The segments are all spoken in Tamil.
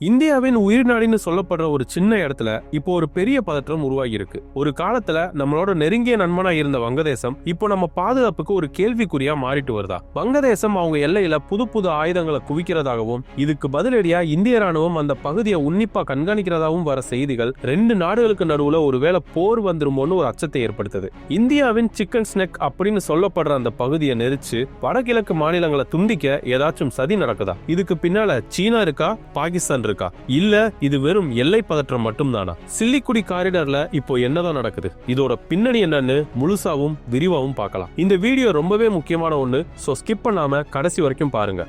இந்தியாவின் உயிர் நாடின்னு சொல்லப்படுற ஒரு சின்ன இடத்துல இப்போ ஒரு பெரிய பதற்றம் உருவாகி இருக்கு ஒரு காலத்துல நம்மளோட நெருங்கிய நண்பனா இருந்த வங்கதேசம் இப்போ நம்ம பாதுகாப்புக்கு ஒரு கேள்விக்குறியா மாறிட்டு வருதா? வங்கதேசம் அவங்க எல்லையில புது புது ஆயுதங்களை குவிக்கிறதாகவும் இதுக்கு பதிலடியா இந்திய ராணுவம் அந்த பகுதியை உன்னிப்பா கண்காணிக்கிறதாகவும் வர செய்திகள் ரெண்டு நாடுகளுக்கு நடுவுல ஒருவேளை போர் வந்துருமோன்னு ஒரு அச்சத்தை ஏற்படுத்துது. இந்தியாவின் சிக்கன் ஸ்னெக் அப்படின்னு சொல்லப்படுற அந்த பகுதியை நெரிச்சு வடகிழக்கு மாநிலங்களை துண்டிக்க ஏதாச்சும் சதி நடக்குதா? இதுக்கு பின்னால சீனா இருக்கா? பாகிஸ்தான் இருக்கா இல்ல இது வெறும் எல்லை பதற்றம் மட்டும்தானா? சில்லிக்குடி காரிடர்ல இப்போ என்னதான் நடக்குது? இதோட பின்னணி என்னன்னு முழுசாவும் விரிவாவும் பார்க்கலாம். இந்த வீடியோ ரொம்பவே முக்கியமான ஒன்று சோ ஸ்கிப் பண்ணாம கடைசி வரைக்கும் பாருங்க.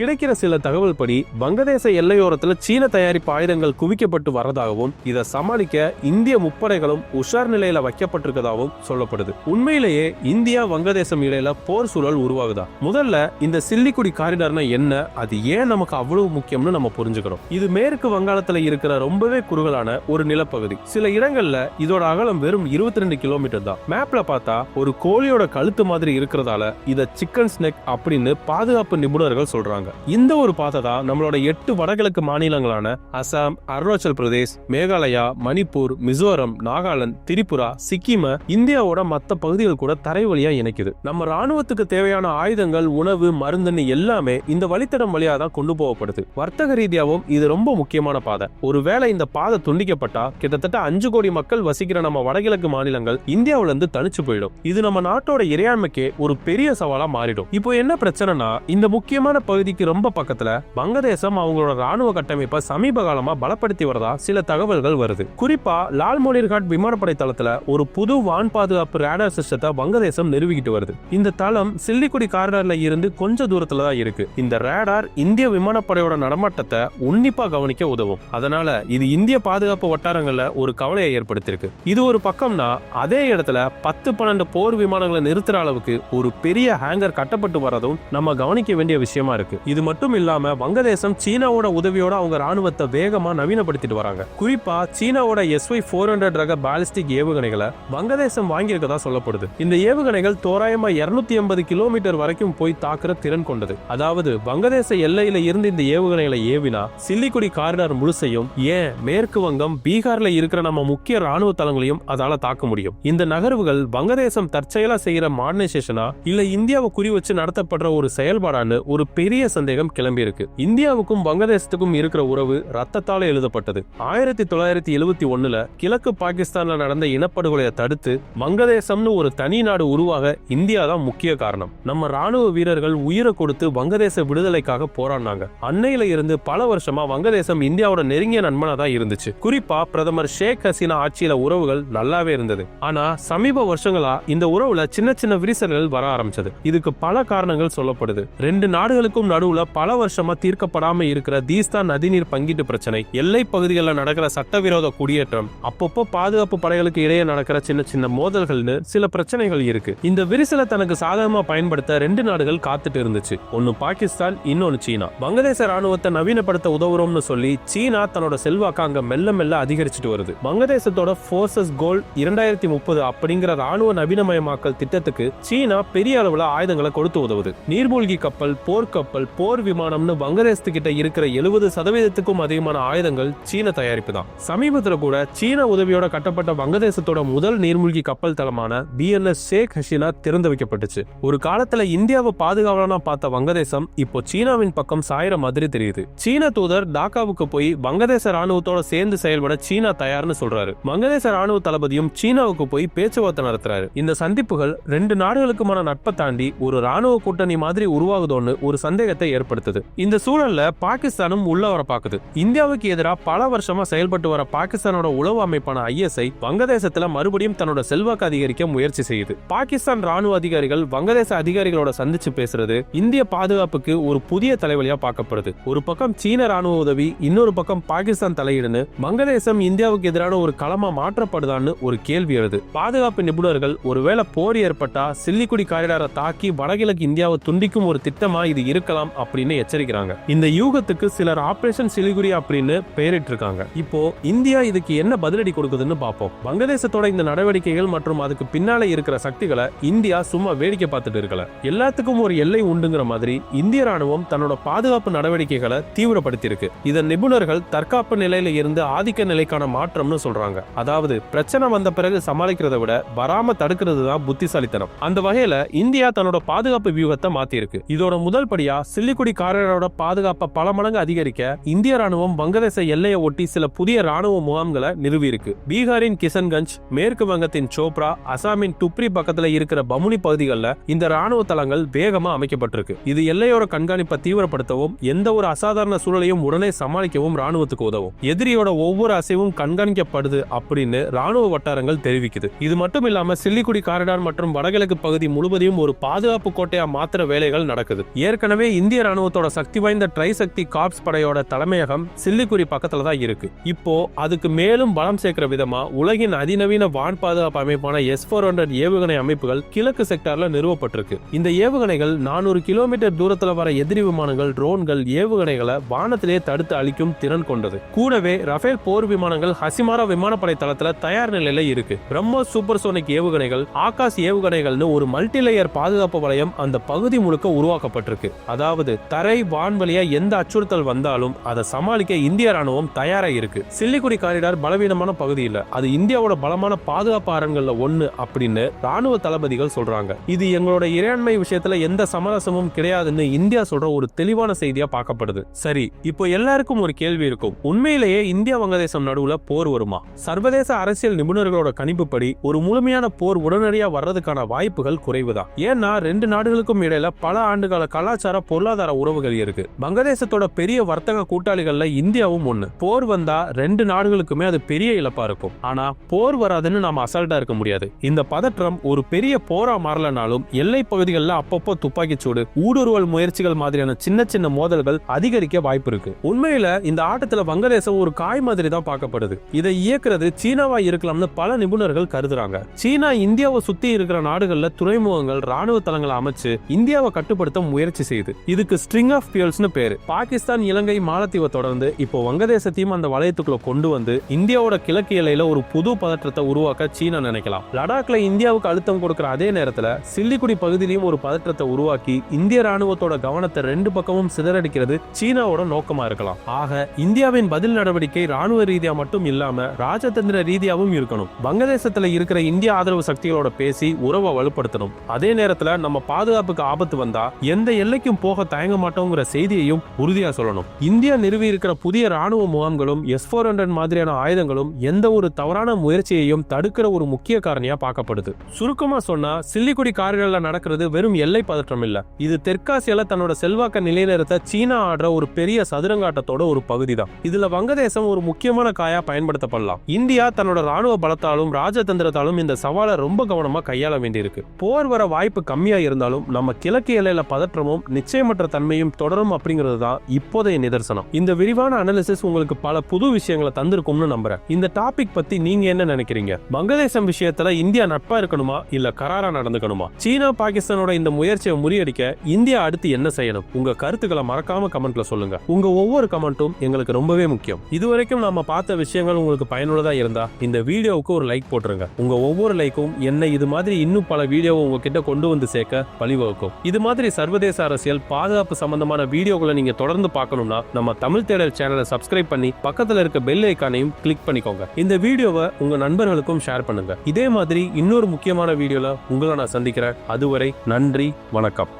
கிடைக்கிற சில தகவல் படி வங்கதேச எல்லையோரத்தில் சீன தயாரிப்பு ஆயுதங்கள் குவிக்கப்பட்டு வரதாகவும் இதை சமாளிக்க இந்திய முப்படைகளும் உஷார் நிலையில வைக்கப்பட்டிருக்கதாகவும் சொல்லப்படுது. உண்மையிலேயே இந்தியா வங்கதேசம் இடையில போர் சூழல் உருவாகுதா? முதல்ல இந்த சில்லிக்குடி காரிடார்னா என்ன? அது ஏன் நமக்கு அவ்வளவு முக்கியம்னு நம்ம புரிஞ்சுக்கிறோம். இது மேற்கு வங்காளத்துல இருக்கிற ரொம்பவே குறுகலான ஒரு நிலப்பகுதி. சில இடங்கள்ல இதோட அகலம் வெறும் இருபத்தி ரெண்டு கிலோமீட்டர் தான். மேப்ல பார்த்தா ஒரு கோழியோட கழுத்து மாதிரி இருக்கிறதால இத சிக்கன் ஸ்னெக் அப்படின்னு பாதுகாப்பு நிபுணர்கள் சொல்றாங்க. இந்த ஒரு பாதை தான் நம்மளோட எட்டு வடகிழக்கு மாநிலங்களான அசாம் அருணாச்சல் பிரதேஷ் மேகாலயா மணிப்பூர் மிசோரம் நாகாலாந்து திரிபுரா சிக்கிம இந்தியாவோட மத்த பகுதிகள் கூட தரை வழியா இணைக்குது. நம்ம ராணுவத்துக்கு தேவையான ஆயுதங்கள் உணவு மருந்துன்னு எல்லாமே இந்த வழித்தடம் வழியா தான் கொண்டு போகப்படுது. வர்த்தக ரீதியாவும் இது ரொம்ப முக்கியமான பாதை. ஒருவேளை இந்த பாதை துண்டிக்கப்பட்டா கிட்டத்தட்ட அஞ்சு கோடி மக்கள் வசிக்கிற நம்ம வடகிழக்கு மாநிலங்கள் இந்தியாவுல இருந்து தனிச்சு போயிடும். இது நம்ம நாட்டோட இறையாண்மைக்கே ஒரு பெரிய சவாலா மாறிடும். இப்போ என்ன பிரச்சனைனா இந்த முக்கியமான பகுதிக்கு ரொம்ப பக்கத்துல வங்கதேசம் அவங்களோட ராணுவ கட்டமைப்பை சமீப காலமா பலப்படுத்தி வரதா சில தகவல்கள் வருது. குறிப்பா லால் மொழிர்காட் விமானப்படை தளத்துல ஒரு புது வான் பாதுகாப்பு ரேடார் சிஸ்டத்தை வங்கதேசம் நிறுவிக்கிட்டு வருது. இந்த தளம் சில்லிக்குடி காரிடார்ல இருந்து கொஞ்ச தூரத்துல தான் இருக்கு. இந்த ரேடார் இந்திய விமானப்படையோட நடமாட்டத்தை உன்னிப்பா கவனிக்க உதவும். அதனால இது இந்திய பாதுகாப்பு வட்டாரங்கள்ல ஒரு கவலையை ஏற்படுத்தியிருக்கு. இது ஒரு பக்கம்னா அதே இடத்துல பத்து பன்னெண்டு போர் விமானங்களை நிறுத்துற அளவுக்கு ஒரு பெரிய ஹேங்கர் கட்டப்பட்டு வரதும் நம்ம கவனிக்க வேண்டிய விஷயமா இருக்கு. இது மட்டும் இல்லாம வங்கதேசம் சீனாவோட உதவியோட அவங்க ராணுவத்தை வேகமா நவீனப்படுத்திட்டு வராங்க. குறிப்பா சீனாவோட எஸ்ஒய் ஃபோர் ஹண்ட்ரட் ரக பாலிஸ்டிக் ஏவுகணைகளை வங்கதேசம் வாங்கியிருக்கதா சொல்லப்படுது. இந்த ஏவுகணைகள் தோராயமா இருநூத்தி எண்பது கிலோமீட்டர் வரைக்கும் போய் தாக்குற திறன் கொண்டது. அதாவது வங்கதேச எல்லையில இருந்து இந்த ஏவுகணைகளை ஏவினா சில்லிக்குடி காரிடார் முழுசையும் ஏன் மேற்கு வங்கம் பீகார்ல இருக்கிற நம்ம முக்கிய ராணுவ தளங்களையும் அதால தாக்க முடியும்? இந்த நகர்வுகள் வங்கதேசம் தற்செயலா செய்யற மாடர்னைசேஷனா இல்ல இந்தியாவை குறி வச்சு நடத்தப்படுற ஒரு செயல்பாடான்னு ஒரு பெரிய சந்தேகம் கிளம்பி இருக்கு. இந்தியாவுக்கும் வங்கதேசத்துக்கும் இருக்கிற உறவு ரத்தத்தால எழுதப்பட்டது. ஆயிரத்தி தொள்ளாயிரத்தி எழுவத்தி ஒண்ணுல கிழக்கு பாகிஸ்தான்ல நடந்த இனப்படுகொலையை தடுத்து வங்கதேசம்னு ஒரு தனி நாடு உருவாக இந்தியா தான் முக்கிய காரணம். நம்ம ராணுவ வீரர்கள் உயிரை கொடுத்து வங்கதேச விடுதலைக்காக போராடினாங்க. அன்னையில இருந்து பல வருஷமா வங்கதேசம் இந்தியாவோட நெருங்கிய நண்பனா தான் இருந்துச்சு. குறிப்பா பிரதமர் ஷேக் ஹசீனா ஆட்சியில உறவுகள் நல்லாவே இருந்தது. ஆனா சமீப வருஷங்களா இந்த உறவுல சின்ன சின்ன விரிசல்கள் வர ஆரம்பிச்சது. இதுக்கு பல காரணங்கள் சொல்லப்படுது. ரெண்டு நாடுகளுக்கும் நடுவுல பல வருஷமா தீர்க்கப்படாம இருக்கிற தீஸ்தான் நதிநீர் பங்கீட்டு பிரச்சனை எல்லை பகுதிகளில் நடக்கிற சட்டவிரோத குடியேற்றம் அப்பப்போ பாதுகாப்பு படைகளுக்கு இடையே நடக்கிற சின்ன சின்ன மோதல்கள்னு சில பிரச்சனைகள் இருக்கு. இந்த விரிசலை தனக்கு சாதகமா பயன்படுத்த ரெண்டு நாடுகள் காத்துட்டு இருந்துச்சு. ஒன்னு பாகிஸ்தான் இன்னொன்னு சீனா. வங்கதேச ராணுவத்தை நவீனப்படுத்த உதவுறோம்னு சொல்லி சீனா தன்னோட செல்வாக்க அங்க மெல்ல மெல்ல அதிகரிச்சுட்டு வருது. வங்கதேசத்தோட ஃபோர்சஸ் கோல் இரண்டாயிரத்தி முப்பது அப்படிங்கிற ராணுவ நவீனமயமாக்கல் திட்டத்துக்கு சீனா பெரிய அளவுல ஆயுதங்களை கொடுத்து உதவுது. நீர்மூழ்கி கப்பல் போர்க்கப்பல் போர் விமானம்னு வங்கதேசத்து கிட்ட இருக்கிற எழுபது சதவீதத்துக்கும் அதிகமான ஆயுதங்கள் சீன தயாரிப்பு தான். சமீபத்துல கூட சீன உதவியோட கட்டப்பட்ட வங்கதேசத்தோட முதல் நீர்மூழ்கி கப்பல் தளமான பிஎன்எஸ் ஷேக் ஹஷீனா திறந்து வைக்கப்பட்டுச்சு. ஒரு காலத்துல இந்தியாவை பாதுகாவலனா பார்த்த வங்கதேசம் இப்போ சீனாவின் பக்கம் சாயிற மாதிரி தெரியுது. சீன தூதர் டாக்காவுக்கு போய் வங்கதேச ராணுவத்தோட சேர்ந்து செயல்பட சீனா தயார்னு சொல்றாரு. வங்கதேச ராணுவ தளபதியும் சீனாவுக்கு போய் பேச்சுவார்த்தை நடத்துறாரு. இந்த சந்திப்புகள் ரெண்டு நாடுகளுக்குமான நட்பை தாண்டி ஒரு ராணுவ கூட்டணி மாதிரி உருவாகுதோன்னு ஒரு சந்தேகத்தை ஏற்படுத்துது. இந்த சூழல்ல பாகிஸ்தானும் உள்ள வர பாக்குது. இந்தியாவுக்கு எதிராக பல வருஷமா செயல்பட்டு வர பாகிஸ்தானோட உளவு அமைப்பான ஐஎஸ்ஐ வங்கதேசத்துல மறுபடியும் தன்னோட செல்வாக்கு அதிகரிக்க முயற்சி செய்யுது. பாகிஸ்தான் ராணுவ அதிகாரிகள் வங்கதேச அதிகாரிகளோட சந்திச்சு பேசுறது இந்திய பாதுகாப்புக்கு ஒரு புதிய தலைவலியா பார்க்கப்படுது. ஒரு பக்கம் சீன ராணுவ உதவி இன்னொரு பக்கம் பாகிஸ்தான் தலையீடுன்னு வங்கதேசம் இந்தியாவுக்கு எதிரான ஒரு களமா மாற்றப்படுதான்னு ஒரு கேள்வி எழுது. பாதுகாப்பு நிபுணர்கள் ஒருவேளை போர் ஏற்பட்டா சில்லிக்குடி காரிடாரை தாக்கி வடகிழக்கு இந்தியாவை துண்டிக்கும் ஒரு திட்டமா இது இருக்கலாம் வரலாம் அப்படின்னு எச்சரிக்கிறாங்க. இந்த யூகத்துக்கு சிலர் ஆபரேஷன் சிலிகுரி அப்படின்னு பெயரிட்டு இருக்காங்க இப்போ இந்தியா இதுக்கு என்ன பதிலடி கொடுக்குதுன்னு பார்ப்போம். வங்கதேசத்தோட இந்த நடவடிக்கைகள் மற்றும் அதுக்கு பின்னால இருக்கிற சக்திகளை இந்தியா சும்மா வேடிக்கை பார்த்துட்டு இருக்கல. எல்லாத்துக்கும் ஒரு எல்லை உண்டுங்கிற மாதிரி இந்திய ராணுவம் தன்னோட பாதுகாப்பு நடவடிக்கைகளை தீவிரப்படுத்தி இருக்கு இதன் நிபுணர்கள் தற்காப்பு நிலையில இருந்து ஆதிக்க நிலைக்கான மாற்றம்னு சொல்றாங்க. அதாவது பிரச்சனை வந்த பிறகு சமாளிக்கிறத விட வராம தடுக்கிறது தான் புத்திசாலித்தனம். அந்த வகையில இந்தியா தன்னோட பாதுகாப்பு வியூகத்தை மாத்தி இருக்கு இதோட முதல் படியா சில்லிக்குடி காரரோட பாதுகாப்பை பல மடங்கு அதிகரிக்க இந்திய ராணுவம் வங்கதேச எல்லையை ஒட்டி சில புதிய ராணுவ முகாம்களை நிறுவி இருக்கு பீகாரின் கிஷன்கஞ்ச் மேற்கு வங்கத்தின் சோப்ரா அசாமின் துப்ரி பக்கத்துல இருக்கிற பமுனி பகுதிகளில் இந்த ராணுவ தளங்கள் வேகமா அமைக்கப்பட்டிருக்கு. இது எல்லையோர கண்காணிப்பை தீவிரப்படுத்தவும் எந்த ஒரு அசாதாரண சூழலையும் உடனே சமாளிக்கவும் ராணுவத்துக்கு உதவும். எதிரியோட ஒவ்வொரு அசைவும் கண்காணிக்கப்படுது அப்படின்னு ராணுவ வட்டாரங்கள் தெரிவிக்குது. இது மட்டும் இல்லாம சில்லிக்குடி காரிடார் மற்றும் வடகிழக்கு பகுதி முழுவதையும் ஒரு பாதுகாப்பு கோட்டையா மாத்திர வேலைகள் நடக்குது. ஏற்கனவே இந்த இந்திய ராணுவத்தோட சக்தி வாய்ந்த ட்ரைசக்தி காப்ஸ் படையோட தலைமையகம் சில்லிக்குடி பக்கத்துல தான் இருக்கு. இப்போ அதுக்கு மேலும் பலம் சேர்க்கிற விதமா உலகின் அதிநவீன வான் பாதுகாப்பு அமைப்பான எஸ் போர் ஹண்ட்ரட் ஏவுகணை அமைப்புகள் கிழக்கு செக்டார்ல நிறுவப்பட்டிருக்கு. இந்த ஏவுகணைகள் நானூறு கிலோமீட்டர் தூரத்துல வர எதிரி விமானங்கள் ட்ரோன்கள் ஏவுகணைகளை வானத்திலே தடுத்து அழிக்கும் திறன் கொண்டது. கூடவே ரஃபேல் போர் விமானங்கள் ஹசிமாரா விமானப்படை தளத்துல தயார் நிலையில இருக்கு. பிரம்மோஸ் சூப்பர் சோனிக் ஏவுகணைகள் ஆகாஷ் ஏவுகணைகள்னு ஒரு மல்டி லேயர் பாதுகாப்பு வளையம் அந்த பகுதி முழுக்க உருவாக்கப்பட்டிருக்கு. அதாவது தரை வான்வழியா எந்த அச்சுறுத்தல் வந்தாலும் அதை சமாளிக்க இந்திய ராணுவம் தயாரா இருக்கு. சில்லிக்குடி காரிடார் பலவீனமான பகுதி இல்ல. அது இந்தியாவோட பலமான பாதுகாப்பு அரண்கள்ல ஒண்ணு அப்படின்னு ராணுவ தளபதிகள் சொல்றாங்க. இது எங்களோட இறையாண்மை விஷயத்துல எந்த சமரசமும் கிடையாதுன்னு இந்தியா சொல்ற ஒரு தெளிவான செய்தியா பார்க்கப்படுது. சரி இப்போ எல்லாருக்கும் ஒரு கேள்வி இருக்கும். உண்மையிலேயே இந்தியா வங்கதேசம் நடுவுல போர் வருமா? சர்வதேச அரசியல் நிபுணர்களோட கணிப்புப்படி ஒரு முழுமையான போர் உடனடியா வர்றதுக்கான வாய்ப்புகள் குறைவுதான். ஏன்னா ரெண்டு நாடுகளுக்கும் இடையில பல ஆண்டுகால கலாச்சார பொருளாதார உறவுகள் இருக்கு. வங்கதேசத்தோட பெரிய வர்த்தக கூட்டாளிகள்ல இந்தியாவும் ஒண்ணு. போர் வந்தா ரெண்டு நாடுகளுக்குமே அது பெரிய இழப்பா இருக்கும். ஆனா போர் வராதுன்னு நாம அசால்ட்டா இருக்க முடியாது. இந்த பதற்றம் ஒரு பெரிய போரா மாறலனாலும் எல்லை பகுதிகளில் அப்பப்போ துப்பாக்கி சூடு ஊடுருவல் முயற்சிகள் மாதிரியான சின்ன சின்ன மோதல்கள் அதிகரிக்க வாய்ப்பு இருக்கு. உண்மையில இந்த ஆட்டத்துல வங்கதேசம் ஒரு காய் மாதிரி தான் பார்க்கப்படுது. இதை இயக்குறது சீனாவா இருக்கலாம்னு பல நிபுணர்கள் கருதுறாங்க. சீனா இந்தியாவை சுத்தி இருக்கிற நாடுகள்ல துறைமுகங்கள் ராணுவ தளங்களை அமைச்சு இந்தியாவை கட்டுப்படுத்த முயற்சி செய்யுது. இதுக்கு ஸ்ட்ரிங் ஆஃப் பியூல்ஸ்னு பேரு. பாகிஸ்தான் இலங்கை மாலத்தீவை தொடர்ந்து இப்போ வங்கதேசத்தையும் அந்த வளையத்துக்குள்ள கொண்டு வந்து இந்தியாவோட கிழக்கு எல்லையில ஒரு புது பதற்றத்தை உருவாக்க சீனா நினைக்கலாம். லடாக்ல இந்தியாவுக்கு அழுத்தம் கொடுக்கிற அதே நேரத்துல சில்லிக்குடி பகுதியிலையும் ஒரு பதற்றத்தை உருவாக்கி இந்திய ராணுவத்தோட கவனத்தை ரெண்டு பக்கமும் சிதறடிக்கிறது சீனாவோட நோக்கமா இருக்கலாம். ஆக இந்தியாவின் பதில் நடவடிக்கை ராணுவ ரீதியா மட்டும் இல்லாம ராஜதந்திர ரீதியாவும் இருக்கணும். வங்கதேசத்துல இருக்கிற இந்திய ஆதரவு சக்திகளோட பேசி உறவை வலுப்படுத்தணும். அதே நேரத்துல நம்ம பாதுகாப்புக்கு ஆபத்து வந்தா எந்த எல்லைக்கும் போக தயங்க மாட்டோங்கிற செய்தியையும் உறுதியா சொல்லணும். இந்தியா நிறுவி இருக்கிற புதிய ராணுவ முகாம்களும் எஸ் போர் ஹண்ட்ரட் மாதிரியான ஆயுதங்களும் எந்த ஒரு தவறான முயற்சியையும் தடுக்கிற ஒரு முக்கிய காரணியா பார்க்கப்படுது. சுருக்கமா சொன்னா சில்லிக்குடி கார்கள்ல நடக்கிறது வெறும் எல்லை பதற்றம் இல்ல. இது தெற்காசியால தன்னோட செல்வாக்க நிலைநிறுத்த சீனா ஆடுற ஒரு பெரிய சதுரங்காட்டத்தோட ஒரு பகுதி தான் இதுல வங்கதேசம் ஒரு முக்கியமான காயா பயன்படுத்தப்படலாம். இந்தியா தன்னோட ராணுவ பலத்தாலும் ராஜதந்திரத்தாலும் இந்த சவாலை ரொம்ப கவனமா கையாள வேண்டியிருக்கு. போர் வர வாய்ப்பு கம்மியா இருந்தாலும் நம்ம கிழக்கு எல்லையில பதற்றமும் நிச்சயமற்ற தன்மையும் தொடரும் அப்படிங்கிறது தான் இப்போதைய நிதர்சனம். இந்த விரிவான அனாலிசிஸ் உங்களுக்கு பல புது விஷயங்களை தந்திருக்கும்னு நம்புறேன். இந்த டாபிக் பத்தி நீங்க என்ன நினைக்கிறீங்க? வங்கதேசம் விஷயத்துல இந்தியா நட்பா இருக்கணுமா? இல்ல கராரா நடந்துக்கணுமா? சீனா பாகிஸ்தானோட இந்த முயற்சியை முறியடிக்க இந்தியா அடுத்து என்ன செய்யணும்? உங்க கருத்துக்களை மறக்காம கமெண்ட்ல சொல்லுங்க. உங்க ஒவ்வொரு கமெண்ட்டும் எங்களுக்கு ரொம்பவே முக்கியம். இதுவரைக்கும் நாம பார்த்த விஷயங்கள் உங்களுக்கு பயனுள்ளதா இருந்தா இந்த வீடியோவுக்கு ஒரு லைக் போட்டுருங்க. உங்க ஒவ்வொரு லைக்கும் என்ன இது மாதிரி இன்னும் பல வீடியோவை உங்ககிட்ட கொண்டு வந்து சேர்க்க வழிவகுக்கும். இது மாதிரி சர்வதேச அரசியல் பாதுகாப்பு சம்பந்தமான வீடியோக்களை நீங்க தொடர்ந்து பார்க்கணும்னா நம்ம தமிழ் தேடல் சேனலை சப்ஸ்கிரைப் பண்ணி பக்கத்துல இருக்க பெல் ஐக்கானையும் கிளிக் பண்ணிக்கோங்க. இந்த வீடியோவை உங்க நண்பர்களுக்கும் ஷேர் பண்ணுங்க. இதே மாதிரி இன்னொரு முக்கியமான வீடியோல உங்களை நான் சந்திக்கிறேன். அதுவரை நன்றி வணக்கம்.